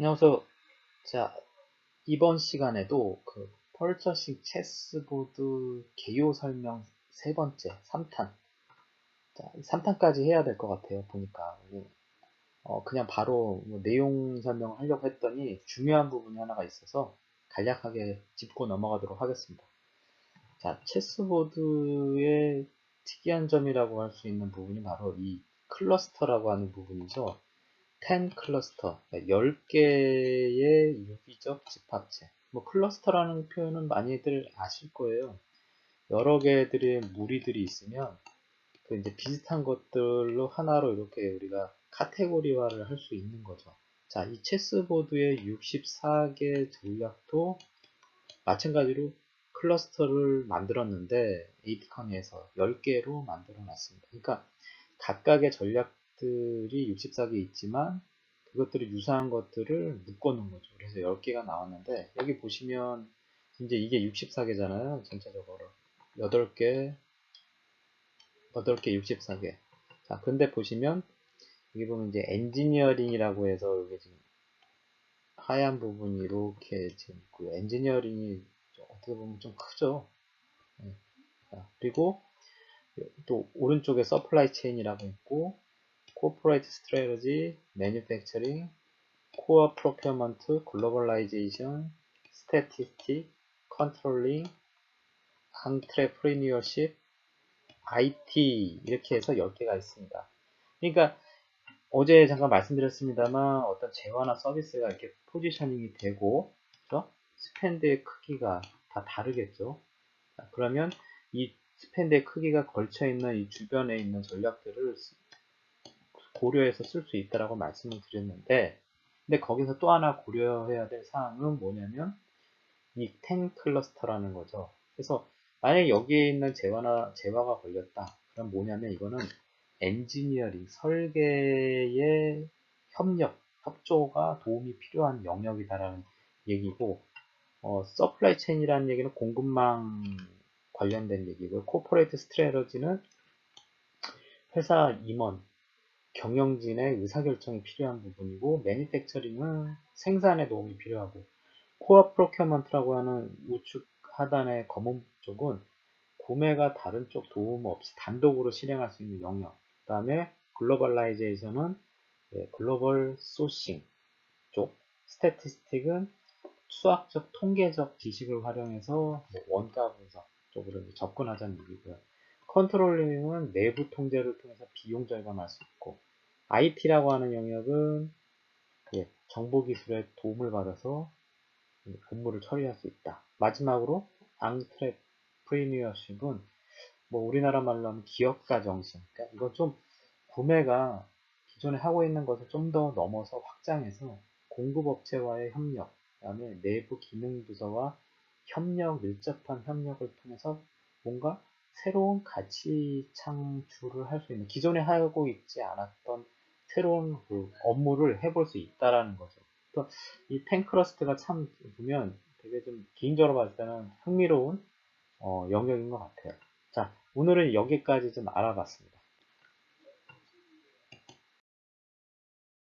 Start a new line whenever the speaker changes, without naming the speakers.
안녕하세요. 자, 이번 시간에도 그 펄처싱 체스보드 개요 설명 세 번째 3탄. 자, 3탄까지 해야 될 것 같아요. 보니까. 어, 그냥 바로 뭐 내용 설명을 하려고 했더니 중요한 부분이 하나가 있어서 간략하게 짚고 넘어가도록 하겠습니다. 자, 체스보드의 특이한 점이라고 할 수 있는 부분이 바로 이 클러스터라고 하는 부분이죠. 10 클러스터, 10개의 유기적 집합체. 뭐 클러스터라는 표현은 많이들 아실 거예요. 여러 개들의 무리들이 있으면 그 이제 비슷한 것들로 하나로 이렇게 우리가 카테고리화를 할 수 있는 거죠. 자, 이 체스보드의 64개 전략도 마찬가지로 클러스터를 만들었는데 에이티커니에서 10개로 만들어 놨습니다. 그러니까 각각의 전략 것들이 64개 있지만 그것들이 유사한 것들을 묶어 놓은 거죠. 그래서 10개가 나왔는데 여기 보시면 이제 이게 64개잖아요. 전체적으로 8개 8개 64개 자 근데 보시면 여기 보면 이제 엔지니어링이라고 해서 여기 지금 하얀 부분이 이렇게 지금 있고요. 엔지니어링이 어떻게 보면 좀 크죠. 네. 자, 그리고 또 오른쪽에 서플라이 체인이라고 있고 corporate strategy, manufacturing, core procurement, globalization, statistics, controlling, entrepreneurship, IT 이렇게 해서 10개가 있습니다. 그러니까 어제 잠깐 말씀드렸습니다만 어떤 재화나 서비스가 이렇게 포지셔닝이 되고 그렇죠? 스펜드의 크기가 다 다르겠죠. 그러면 이 스펜드의 크기가 걸쳐 있는 이 주변에 있는 전략들을 고려해서 쓸 수 있다라고 말씀을 드렸는데 근데 거기서 또 하나 고려해야 될 사항은 뭐냐면 이10 클러스터라는 거죠. 그래서 만약에 여기에 있는 재화나 재화가 걸렸다. 그럼 뭐냐면 이거는 엔지니어링 설계의 협력, 협조가 도움이 필요한 영역이다라는 얘기고 어, 서플라이 체인이라는 얘기는 공급망 관련된 얘기고요. 코퍼레이트 스트레러지는 회사 임원, 경영진의 의사결정이 필요한 부분이고 매니팩처링은 생산에 도움이 필요하고 코어 프로큐먼트라고 하는 우측 하단의 검은 쪽은 구매가 다른 쪽 도움 없이 단독으로 실행할 수 있는 영역 그 다음에 글로벌라이제이션은 네, 글로벌 소싱 쪽 스태티스틱은 수학적 통계적 지식을 활용해서 뭐 원가 분석 쪽으로 접근하자는 얘기고요. 컨트롤링은 내부 통제를 통해서 비용 절감할 수 있고 IT라고 하는 영역은 예, 정보기술의 도움을 받아서 업무를 처리할 수 있다. 마지막으로 앙트레 프리니어십은 뭐 우리나라 말로 하면 기업가 정신. 그러니까 이건 좀 구매가 기존에 하고 있는 것을 좀 더 넘어서 확장해서 공급업체와의 협력, 그다음에 내부 기능 부서와 협력, 밀접한 협력을 통해서 뭔가 새로운 가치 창출을 할 수 있는 기존에 하고 있지 않았던 새로운 그 업무를 해볼 수 있다라는 거죠. 그래서 이 탱크러스트가 참 보면 되게 좀 개인적으로 봤을 때는 흥미로운 어, 영역인 것 같아요. 자, 오늘은 여기까지 좀 알아봤습니다.